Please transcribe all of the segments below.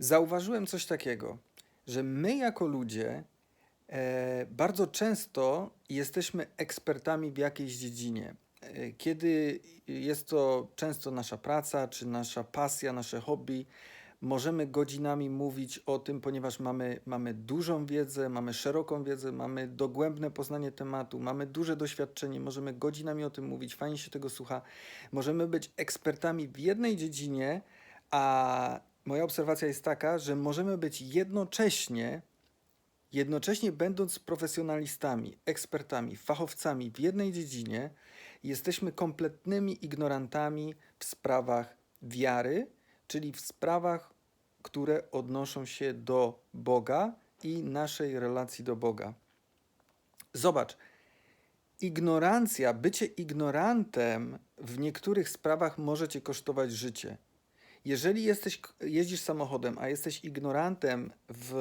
zauważyłem coś takiego, że my jako ludzie e, bardzo często jesteśmy ekspertami w jakiejś dziedzinie. E, Kiedy jest to często nasza praca, czy nasza pasja, nasze hobby, możemy godzinami mówić o tym, ponieważ mamy, mamy dużą wiedzę, mamy szeroką wiedzę, mamy dogłębne poznanie tematu, mamy duże doświadczenie, możemy godzinami o tym mówić, fajnie się tego słucha. Możemy być ekspertami w jednej dziedzinie, a moja obserwacja jest taka, że możemy być jednocześnie, jednocześnie będąc profesjonalistami, ekspertami, fachowcami w jednej dziedzinie, jesteśmy kompletnymi ignorantami w sprawach wiary, czyli w sprawach, które odnoszą się do Boga i naszej relacji do Boga. Zobacz, ignorancja, bycie ignorantem w niektórych sprawach może cię kosztować życie. Jeżeli jesteś, jeździsz samochodem, a jesteś ignorantem w,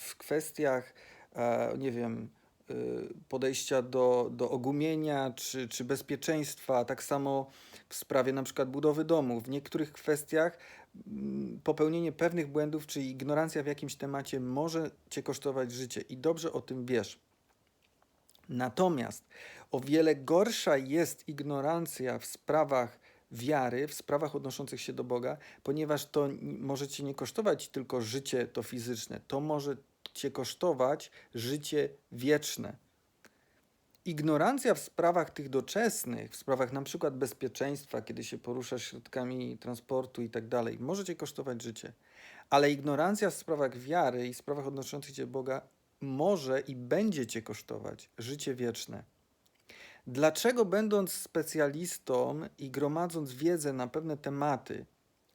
w kwestiach, e, nie wiem, y, podejścia do, do ogumienia czy, czy bezpieczeństwa, tak samo w sprawie na przykład budowy domu, w niektórych kwestiach mm, popełnienie pewnych błędów czy ignorancja w jakimś temacie może cię kosztować życie i dobrze o tym wiesz. Natomiast o wiele gorsza jest ignorancja w sprawach wiary, w sprawach odnoszących się do Boga, ponieważ to może cię nie kosztować tylko życie to fizyczne, to może cię kosztować życie wieczne. Ignorancja w sprawach tych doczesnych, w sprawach na przykład bezpieczeństwa, kiedy się poruszasz środkami transportu i tak dalej, może cię kosztować życie. Ale ignorancja w sprawach wiary i sprawach odnoszących się do Boga może i będzie cię kosztować życie wieczne. Dlaczego, będąc specjalistą i gromadząc wiedzę na pewne tematy,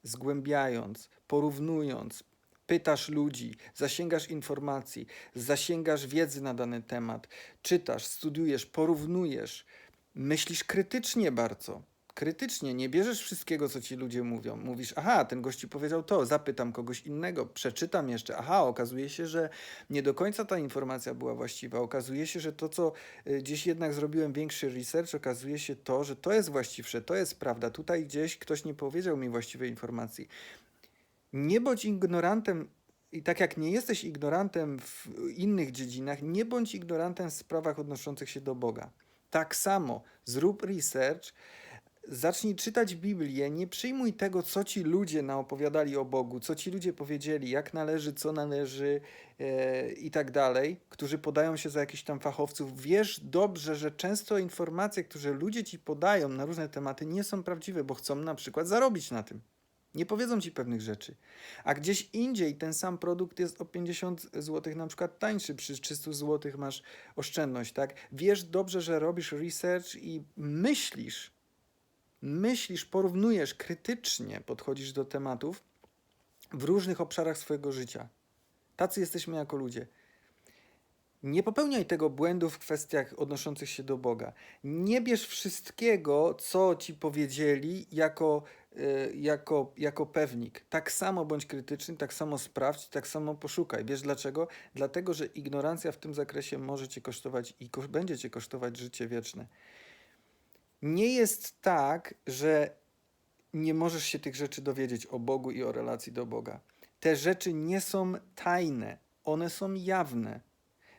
zgłębiając, porównując, pytasz ludzi, zasięgasz informacji, zasięgasz wiedzy na dany temat, czytasz, studiujesz, porównujesz, myślisz krytycznie bardzo. Krytycznie, nie bierzesz wszystkiego, co ci ludzie mówią. Mówisz, aha, ten gości powiedział to, zapytam kogoś innego, przeczytam jeszcze. Aha, okazuje się, że nie do końca ta informacja była właściwa. Okazuje się, że to, co y, gdzieś jednak zrobiłem większy research, okazuje się to, że to jest właściwsze, to jest prawda. Tutaj gdzieś ktoś nie powiedział mi właściwej informacji. Nie bądź ignorantem, i tak jak nie jesteś ignorantem w innych dziedzinach, nie bądź ignorantem w sprawach odnoszących się do Boga. Tak samo zrób research, zacznij czytać Biblię, nie przyjmuj tego, co ci ludzie naopowiadali o Bogu, co ci ludzie powiedzieli, jak należy, co należy e, i tak dalej, którzy podają się za jakichś tam fachowców. Wiesz dobrze, że często informacje, które ludzie ci podają na różne tematy, nie są prawdziwe, bo chcą na przykład zarobić na tym. Nie powiedzą ci pewnych rzeczy. A gdzieś indziej ten sam produkt jest o 50 zł na przykład tańszy, przy 300 zł masz oszczędność, tak? Wiesz dobrze, że robisz research i myślisz, myślisz, porównujesz, krytycznie podchodzisz do tematów w różnych obszarach swojego życia. Tacy jesteśmy jako ludzie. Nie popełniaj tego błędu w kwestiach odnoszących się do Boga. Nie bierz wszystkiego, co ci powiedzieli, jako, y, jako, jako pewnik. Tak samo bądź krytyczny, tak samo sprawdź, tak samo poszukaj. Wiesz dlaczego? Dlatego, że ignorancja w tym zakresie może cię kosztować i ko- będzie cię kosztować życie wieczne. Nie jest tak, że nie możesz się tych rzeczy dowiedzieć o Bogu i o relacji do Boga. Te rzeczy nie są tajne, one są jawne.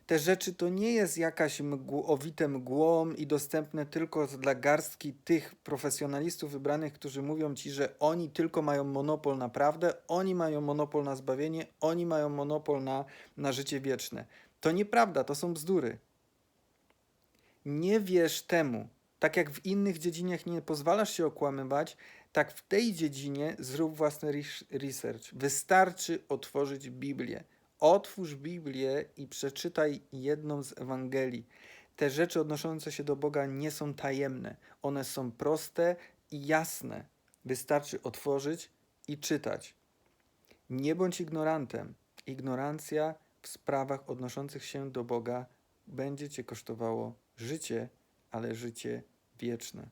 Te rzeczy to nie jest jakaś mgł, owite mgłą i dostępne tylko dla garstki tych profesjonalistów wybranych, którzy mówią ci, że oni tylko mają monopol na prawdę, oni mają monopol na zbawienie, oni mają monopol na, na życie wieczne. To nieprawda, to są bzdury. Nie wierz temu. Tak jak w innych dziedzinach nie pozwalasz się okłamywać, tak w tej dziedzinie zrób własny res- research. Wystarczy otworzyć Biblię. Otwórz Biblię i przeczytaj jedną z Ewangelii. Te rzeczy odnoszące się do Boga nie są tajemne. One są proste i jasne. Wystarczy otworzyć i czytać. Nie bądź ignorantem. Ignorancja w sprawach odnoszących się do Boga będzie cię kosztowało życie, ale życie wieczne.